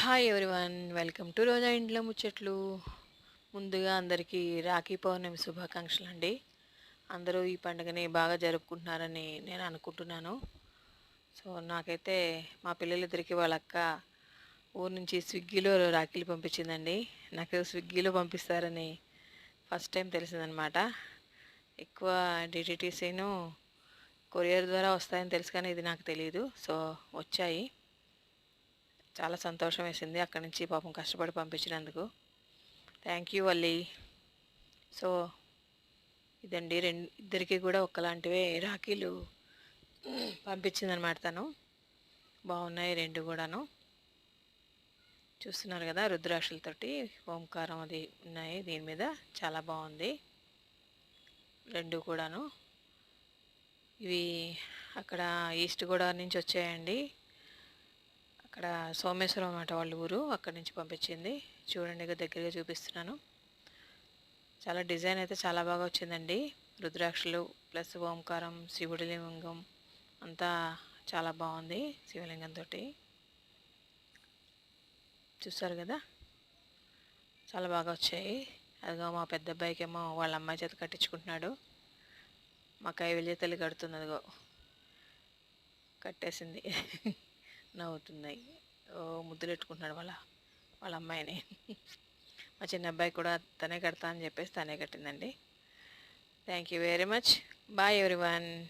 Hi everyone welcome to Roja ఇంట్లో ముచ్చట్లు ముందుగా అందరికీ రాఖీ పౌర్ణమి శుభాకాంక్షలు అండి. అందరూ ఈ పండుగని బాగా జరుపుకుంటున్నారని నేను అనుకుంటున్నాను. సో నాకైతే మా పిల్లలిద్దరికి వాళ్ళ అక్క ఊరు నుంచి స్విగ్గీలో రాఖీలు పంపించిందండి. నాకు స్విగ్గీలో పంపిస్తారని ఫస్ట్ టైం తెలిసిందనమాట ఎక్కువ డిటిటీసీను కొరియర్ ద్వారా వస్తాయని తెలుసు కానీ ఇది నాకు తెలియదు సో వచ్చాయి. చాలా సంతోషం వేసింది అక్కడి నుంచి పాపం కష్టపడి పంపించినందుకు. Thank you Valli. సో ఇదండి రెండు ఇద్దరికి కూడా ఒకలాంటివే రాఖీలు పంపించిందనమాట తను. బాగున్నాయి రెండు కూడాను. చూస్తున్నారు కదా రుద్రాక్షలతోటి ఓంకారం అది ఉన్నాయి దీని మీద చాలా బాగుంది. రెండు కూడాను. ఇవి అక్కడ ఈస్ట్ గోదావరి నుంచి వచ్చాయండి. అక్కడ సోమేశ్వరం అన్నమాట వాళ్ళ ఊరు. అక్కడి నుంచి పంపించింది. చూడండి ఇక దగ్గరగా చూపిస్తున్నాను. చాలా డిజైన్ అయితే చాలా బాగా వచ్చిందండి. రుద్రాక్షలు ప్లస్ ఓంకారం శివుడి లింగం అంతా చాలా బాగుంది శివలింగంతో చూస్తారు కదా? చాలా బాగా వచ్చాయి. అదిగో మా పెద్ద అబ్బాయికి ఏమో వాళ్ళ అమ్మాయి చేత కట్టించుకుంటున్నాడు. మా కైవల్య తల్లి కడుతుంది అదిగో. కట్టేసింది. నవ్వుతున్నాయి. ఓ ముద్దులెట్టుకుంటున్నాడు వాళ్ళ వాళ్ళ అమ్మాయిని. మా చిన్న అబ్బాయి కూడా తనే కడతా అని చెప్పేసి తనే కట్టిందండి. Thank you very much bye everyone